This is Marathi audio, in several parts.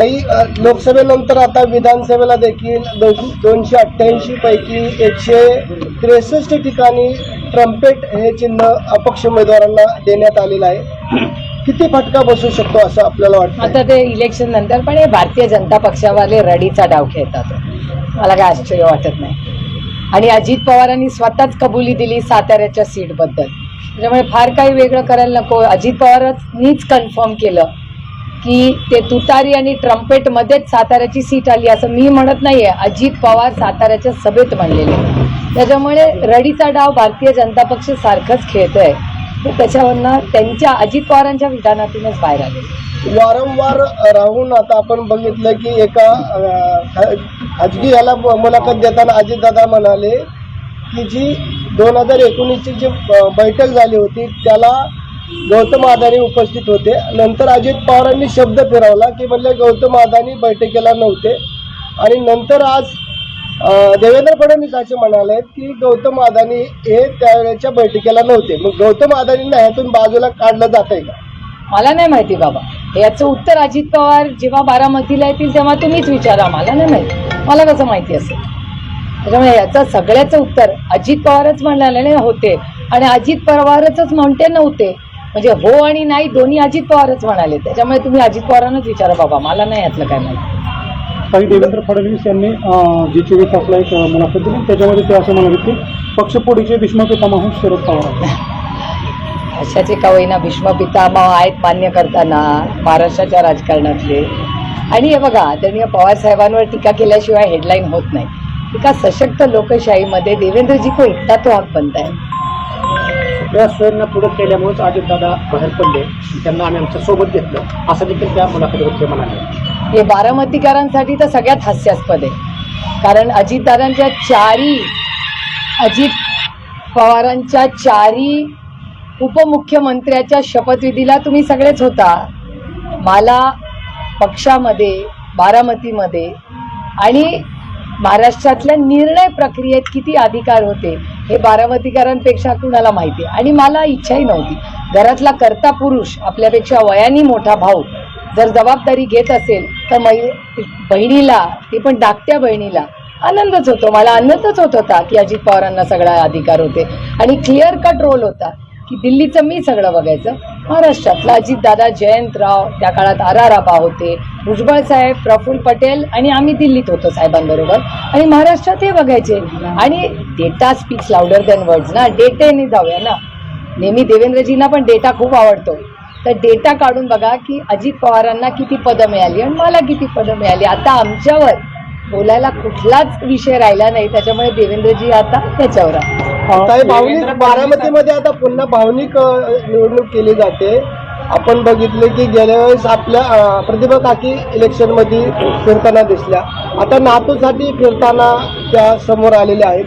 ताई लोकसभेनंतर आता विधानसभेला देखील दोन- दोनशे अठ्ठ्याऐंशी पैकी एकशे त्रेसष्ट ठिकाणी ट्रम्पेट हे चिन्ह अपक्ष उमेदवारांना देण्यात आलेलं आहे. किती फटका बसू शकतो असं आपल्याला वाटतं आता ते इलेक्शन नंतर पण हे भारतीय जनता पक्षावाले रडीचा डाव खेळतात. मला काय आश्चर्य वाटत नाही. आणि अजित पवारांनी स्वतःच कबुली दिली साताऱ्याच्या सीटबद्दल त्याच्यामुळे फार काही वेगळं करायला नको. अजित पवारांनीच कन्फर्म केलं. की ते तुतारी आणि ट्रम्पेटमध्येच साताऱ्याची सीट आली असं मी म्हणत नाहीये. अजित पवार साताऱ्याच्या सभेत म्हणलेले. त्याच्यामुळे रडीचा डाव भारतीय जनता पक्ष सारखंच खेळतोय. तर त्याच्यावरनं त्यांच्या अजित पवारांच्या विधानातूनच बाहेर आले. वारंवार राहून आता आपण बघितलं की एका खाजगी याला मुलाखत देताना अजितदादा म्हणाले की जी दोन हजार एकोणीसची जी बैठक झाली होती त्याला गौतम अदानी उपस्थित होते. नंतर अजित पवारांनी शब्द फिरवला की म्हणले गौतम अदानी बैठकीला नव्हते. आणि नंतर आज देवेंद्र फडणवीस असे म्हणाले की गौतम अदानी हे त्यावेळेच्या बैठकीला नव्हते. मग गौतम अदानींना ह्यातून बाजूला काढलं जात आहे का? मला नाही माहिती बाबा. याचं उत्तर अजित पवार जेव्हा बारामतीला येतील तेव्हा तुम्हीच विचारा. मला नाही माहिती. मला कसं माहिती असेल? त्याच्यामुळे याचं सगळ्याचं उत्तर अजित पवारच म्हणाले होते. आणि अजित पवारच म्हणते नव्हते. म्हणजे हो आणि नाही दोन्ही अजित पवारच म्हणाले. त्याच्यामुळे तुम्ही अजित पवारांनाच विचारा बाबा. मला नाही यातलं काय माहिती. काही देवेंद्र फडणवीस यांनी जी चोवीस तासला एक मुलाखत दिली. त्याच्यामध्ये ते असं म्हणाले की पक्षपोडीचे भीष्म पितामह शरद पवार. अशाचे का होईना भीष्म पितामह आहेत मान्य करताना महाराष्ट्राच्या राजकारणातले. आणि हे बघा आदरणीय पवार साहेबांवर टीका केल्याशिवाय हेडलाईन होत नाही. एका सशक्त लोकशाहीमध्ये देवेंद्रजी को इतना तो हक बनता त्या सगळ्या पुढे केल्यामुळेच अजितदादा बाहेर पडले. त्यांना आम्ही आमच्यासोबत घेतलं. असं देखील त्या मुलाखतीवर ते म्हणाले. हे बारामतीकरांसाठी तर सगळ्यात हास्यास्पद आहे. कारण अजितदादांच्या चारी अजित पवारांच्या चारी उपमुख्यमंत्र्याच्या शपथविधीला तुम्ही सगळेच होता. मला पक्षामध्ये बारामतीमध्ये आणि महाराष्ट्रातल्या निर्णय प्रक्रियेत किती अधिकार होते हे बारामतीकरांपेक्षा कुणाला माहिती आहे? आणि मला इच्छाही नव्हती. घरातला कर्ता पुरुष आपल्यापेक्षा वयाने मोठा भाऊ जर जबाबदारी घेत असेल तर मै बहिणीला ते पण धाकट्या बहिणीला आनंदच होतो. मला आनंदच होत होता की अजित पवारांना सगळा अधिकार होते. आणि क्लिअर कट रोल होता की दिल्लीचं मी सगळं बघायचं. महाराष्ट्रातला अजितदादा जयंतराव त्या काळात आर होते. भुजबळ साहेब प्रफुल्ल पटेल आणि आम्ही दिल्लीत होतो साहेबांबरोबर. आणि महाराष्ट्रात हे बघायचे. आणि data speaks louder than words ना. डेटेने जाऊया ना. नेहमी देवेंद्रजींना पण डेटा खूप आवडतो. तर डेटा काढून बघा की अजित पवारांना किती पदं मिळाली आणि मला किती पदं मिळाली. आता आमच्यावर बोलायला कुठलाच विषय राहिला नाही. त्याच्यामुळे देवेंद्रजी आता त्याच्यावर बारामतीमध्ये आता पुन्हा भावनिक निवडणूक केली जाते. आपण बघितले की गेल्या वेळेस आपल्या प्रतिभा काकी इलेक्शनमध्ये फिरताना दिसल्या. आता नातूसाठी फिरताना त्या समोर आलेल्या आहेत.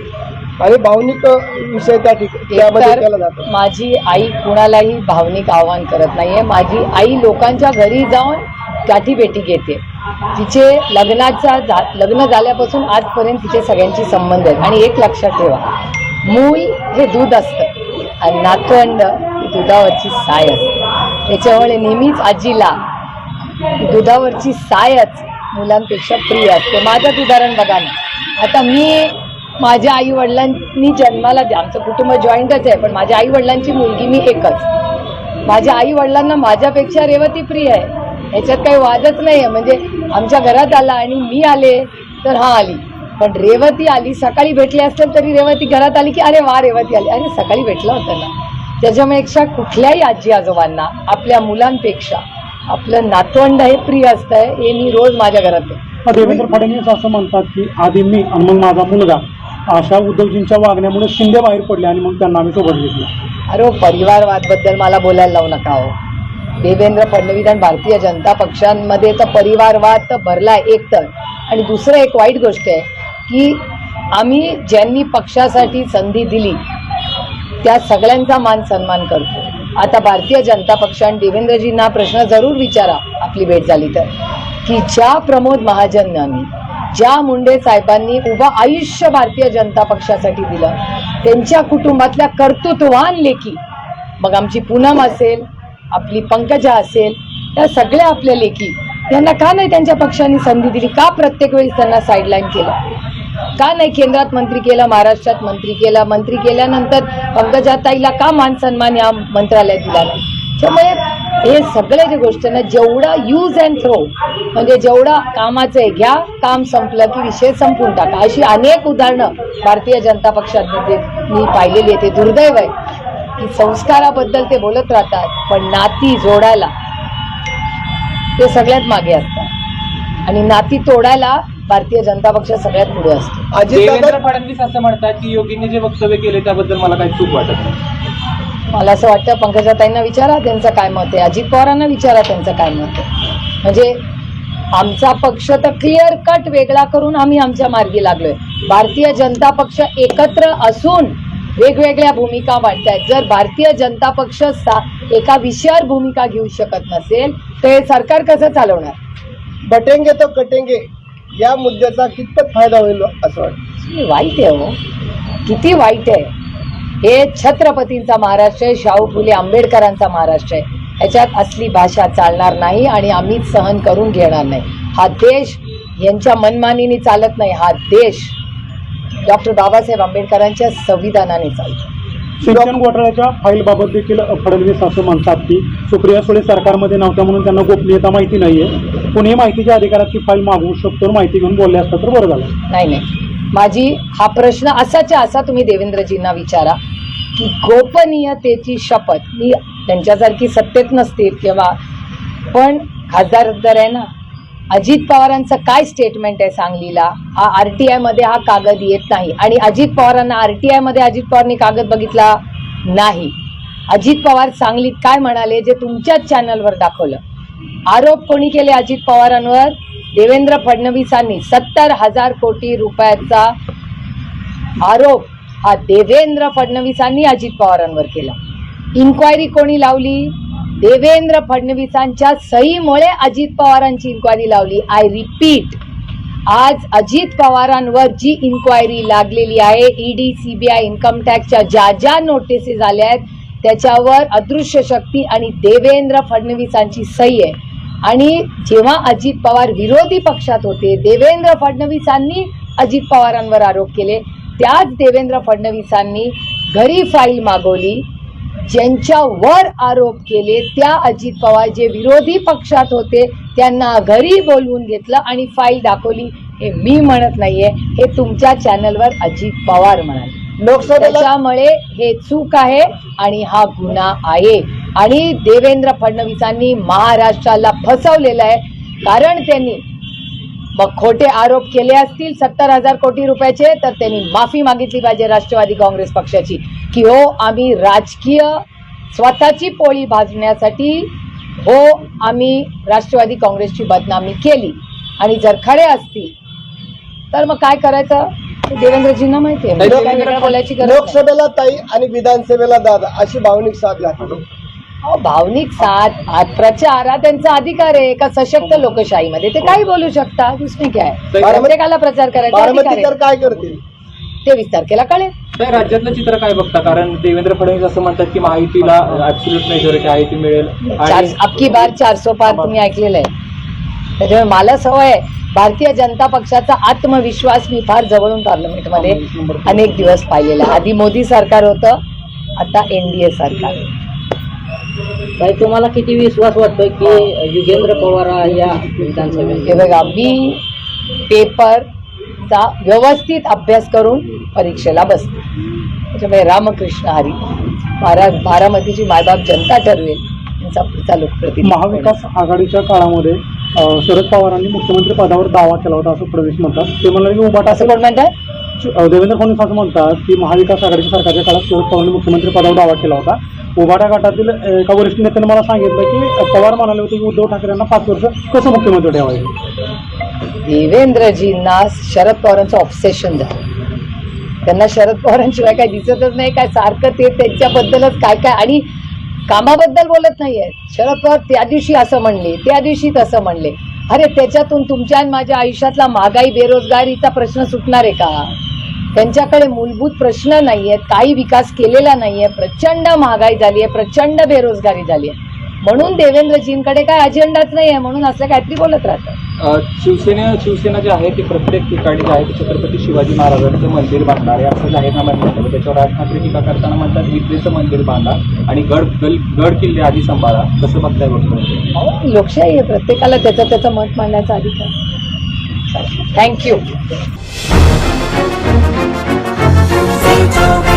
आणि भावनिक विषय त्या ठिकाणी माझी आई कुणालाही भावनिक आव्हान करत नाहीये. माझी आई लोकांच्या घरी जाऊन गाठीभेटी घेते. तिचे लग्नाचा झा- लग्न झाल्यापासून आजपर्यंत तिचे सगळ्यांशी संबंध आहेत. आणि एक लक्षात ठेवा मूल हे दूध असतं. आणि नातवंड ही दुधावरची साय असते. त्याच्यामुळे नेहमीच आजीला दुधावरची सायच मुलांपेक्षा प्रिय असते. माझंच उदाहरण बघा ना. आता मी माझ्या आई वडिलांनी जन्माला द्या. आमचं कुटुंब जॉईंटच आहे पण माझ्या आई वडिलांची मुलगी मी एकच. माझ्या आई वडिलांना माझ्यापेक्षा रेवती प्रिय आहे. ह्याच्यात काही वादच नाही आहे म्हणजे आमच्या घरात आला आणि मी आले तर हा आली. पण रेवती आली सकाळी भेटली असेल तरी रेवती घरात आली की अरे वा रेवती आली. अरे सकाळी भेटला होता ना. त्याच्यापेक्षा कुठल्याही आजी आजोबांना आपल्या मुलांपेक्षा आपलं नातवंड हे प्रिय असतंय हे मी रोज माझ्या घरात. देवेंद्र फडणवीस असं म्हणतात की आधी मी आणि मग माझा मुलगा. अशा उद्धवजींच्या वागण्यामुळे शिंदे बाहेर पडले आणि मग त्यांना आम्ही सोबत घेतलं. अरे हो, परिवारवादबद्दल मला बोलायला लावू नका हो. देवेंद्र फडणवीस आणि भारतीय जनता पक्षांमध्ये तर परिवारवाद तर भरलाय एक तर. आणि दुसरं एक वाईट गोष्ट आहे की आम्ही ज्यांनी पक्षासाठी संधी दिली त्या सगळ्यांचा मान सन्मान करतो. आता भारतीय जनता पक्ष आणि देवेंद्रजींना प्रश्न जरूर विचारा आपली भेट झाली तर. की ज्या प्रमोद महाजनांनी ज्या मुंडे साहेबांनी उभं आयुष्य भारतीय जनता पक्षासाठी दिलं त्यांच्या कुटुंबातल्या कर्तृत्ववान लेखी मग आमची पूनम असेल आपली पंकजा असेल त्या सगळ्या आपल्या लेखी त्यांना का नाही त्यांच्या पक्षाने संधी दिली? का प्रत्येक वेळी त्यांना साईडलाईन केलं? का नाही केंद्रात मंत्री केला महाराष्ट्रात मंत्री केला? मंत्री केल्यानंतर पंकजाताईला का मान सन्मान या मंत्रालयात दिला नाही? त्यामुळे हे सगळ्या जे गोष्ट ना जेवढा यूज अँड थ्रो म्हणजे जेवढा कामाचं आहे घ्या काम संपलं की विषय संपून टाका. अशी अनेक उदाहरणं भारतीय जनता पक्षामध्ये मी पाहिलेली आहे ते दुर्दैव आहे की संस्काराबद्दल ते बोलत राहतात पण नाती जोडायला ते सगळ्यात मागे असतात. आणि नाती तोडायला भारतीय जनता पक्ष सगळ्यात पुढे असतो. अजित देवेंद्र फडणवीस असं म्हणतात की योगींनी जे वक्तव्य केले त्याबद्दल मला काही चूक वाटत नाही. मला असं वाटतं पंकजाताईंना विचारा त्यांचं काय मत आहे. अजित पवारांना विचारा त्यांचं काय मत आहे. म्हणजे आमचा पक्ष तर क्लिअर कट वेगळा करून आम्ही आमच्या मार्गी लागलोय. भारतीय जनता पक्ष एकत्र असून वेगवेगळ्या भूमिका मांडतायत जर भारतीय जनता पक्ष सा एका विषयावर भूमिका घेऊ शकत नसेल तर हे सरकार कसं चालवणार? बटेंगे तो कटेंगे. या मुद्द्याचा कितपत फायदा होईल असं वाटतं? वाईट आहे हो. किती वाईट आहे. हे छत्रपतींचा महाराष्ट्र आहे शाहू फुले आंबेडकरांचा महाराष्ट्र आहे. याच्यात असली भाषा चालणार नाही आणि आम्ही सहन करून घेणार नाही. हा देश यांच्या मनमानीने चालत नाही. हा देश डॉक्टर बाबासाहेब आंबेडकरांच्या संविधानाने चालतो. सिंचन घोटाळ्याच्या फाईलबाबत देखील फडणवीस असं म्हणतात की सुप्रिया सुळे सरकारमध्ये नव्हत्या म्हणून त्यांना गोपनीयता माहिती नाहीये. कोणी माहितीच्या अधिकारात ती फाईल मागवू शकतो माहिती घेऊन बोलले असतात तर बरं झालं. नाही नाही. माझी हा प्रश्न असाच्या असा तुम्ही देवेंद्रजींना विचारा की गोपनीयतेची शपथ मी त्यांच्यासारखी सत्तेत नसते किंवा पण खासदार आहे ना अजित पवारांचं काय स्टेटमेंट आहे सांगलीला? हा आर टी आयमध्ये हा कागद येत नाही. आणि अजित पवारांना आर टी आयमध्ये अजित पवारनी कागद बघितला नाही. अजित पवार सांगलीत काय म्हणाले जे तुमच्याच चॅनलवर दाखवलं? आरोप कोणी केले अजित पवारांवर? देवेंद्र फडणवीसांनी सत्तर हजार कोटी रुपयाचा आरोप हा देवेंद्र फडणवीसांनी अजित पवारांवर केला. इन्क्वायरी कोणी लावली? देवेंद्र फडणवीसांच्या सहीमुळे अजित पवारांची इन्क्वायरी लावली. आय रिपीट आज अजित पवारांवर जी इन्क्वायरी लागलेली आहे ईडी सीबीआय इन्कम टॅक्सच्या ज्या ज्या नोटिसेस आल्या आहेत त्याच्यावर अदृश्य शक्ती आणि देवेंद्र फडणवीसांची सही आहे. आणि जेव्हा अजित पवार विरोधी पक्षात होते देवेंद्र फडणवीसांनी अजित पवारांवर आरोप केले. त्याच देवेंद्र फडणवीसांनी घरी फाईल मागवली. ज्यांच्यावर आरोप केले त्या अजित पवार जे विरोधी पक्षात होते त्यांना घरी बोलवून घेतलं आणि फाईल दाखवली. हे मी म्हणत नाहीये हे तुमच्या चॅनलवर अजित पवार म्हणाले. लोकसभेला त्याच्यामुळे हे चूक आहे आणि हा गुन्हा आहे. आणि देवेंद्र फडणवीसांनी महाराष्ट्राला फसवलेलं आहे. कारण त्यांनी मग खोटे आरोप केले असतील सत्तर हजार कोटी रुपयाचे तर त्यांनी माफी मागितली पाहिजे राष्ट्रवादी काँग्रेस पक्षाची. की हो आम्ही राजकीय स्वतःची पोळी भाजण्यासाठी हो आम्ही राष्ट्रवादी काँग्रेसची बदनामी केली. आणि जर खरे असतील तर मग काय करायचं? देवेंद्रजींना माहिती आहे. बोलायची. लोकसभेला ताई आणि विधानसभेला दादा अशी भावनिक साथ घातली भावनिक साथ प्रचार हा त्यांचा अधिकार आहे एका सशक्त लोकशाहीमध्ये. ते काही बोलू शकता? दुसरी काय? प्रत्येकाला प्रचार करायचा. काय करतील? ते विस्तार केला कळेल. तर राज्यातलं चित्र काय बघता? कारण देवेंद्र फडणवीस असं म्हणतात की महायुतीला ऍब्सोल्युट मेजॉरिटी आहे ती मिळेल अबकी बार चारसो पार तुम्ही ऐकलेलं आहे. त्याच्यामुळे मला सवय आहे. भारतीय जनता पक्षाचा आत्मविश्वास मी फार जवळून पार्लमेंटमध्ये अनेक दिवस पाहिलेला आहे. आधी मोदी सरकार होतं आता एनडीए सरकार. ताई तुम्हाला किती विश्वास वाटतो की युगेंद्र पवार या विधानसभेत हे बघा मी पेपरचा व्यवस्थित अभ्यास करून परीक्षेला बसते त्याच्यामुळे रामकृष्ण हरी बारा बारामतीची मायबाप जनता ठरवेल त्यांचा पुढचा लोकप्रतिनिधी महाविकास आघाडीच्या काळामध्ये शरद पवारांनी मुख्यमंत्री पदावर दावा केला होता असं फडणवीस म्हणतात. ते म्हणाले की उभाटा असं कोण म्हणतात देवेंद्र फडणवीस असं म्हणतात की महाविकास आघाडीच्या सरकारच्या काळात शरद पवारांनी मुख्यमंत्री पदावर दावा केला होता. उभाटा गटातील एका वरिष्ठ नेत्याने मला सांगितलं की पवार म्हणाले होते की उद्धव ठाकरे यांना पाच वर्ष कसं मुख्यमंत्री ठेवायचे? देवेंद्रजींना शरद पवारांचं ऑब्सेशन झालं. त्यांना शरद पवारांशिवाय काय दिसतच नाही काय सारखं ते त्यांच्याबद्दलच काय काय आणि कामाबद्दल बोलत नाहीये. शरद पवार त्या दिवशी असं म्हणले त्या दिवशी तसं म्हणले. अरे त्याच्यातून तुमच्या आणि माझ्या आयुष्यातला महागाई बेरोजगारीचा प्रश्न सुटणार आहे का? त्यांच्याकडे मूलभूत प्रश्न नाहीयेत काही विकास केलेला नाहीये प्रचंड महागाई झाली आहे प्रचंड बेरोजगारी झाली आहे म्हणून देवेंद्रजींकडे काय अजेंडाच नाही आहे म्हणून असं काहीतरी बोलत राहतात शिवसेना शिवसेना जे आहे ती प्रत्येक ठिकाणी जे आहे ते छत्रपती शिवाजी महाराजांचं मंदिर बांधणार आहे असं जाहीरनामा म्हटलं त्याच्यावर राज ठाकरे टीका करताना म्हणतात विक्रीचं मंदिर बांधा आणि गड गल गड किल्ले आधी सांभाळा. कसं बघताय बघतो अहो, लोकशाही आहे प्रत्येकाला त्याचं त्याचं मत मांडण्याचा अधिकार. Thank you Zito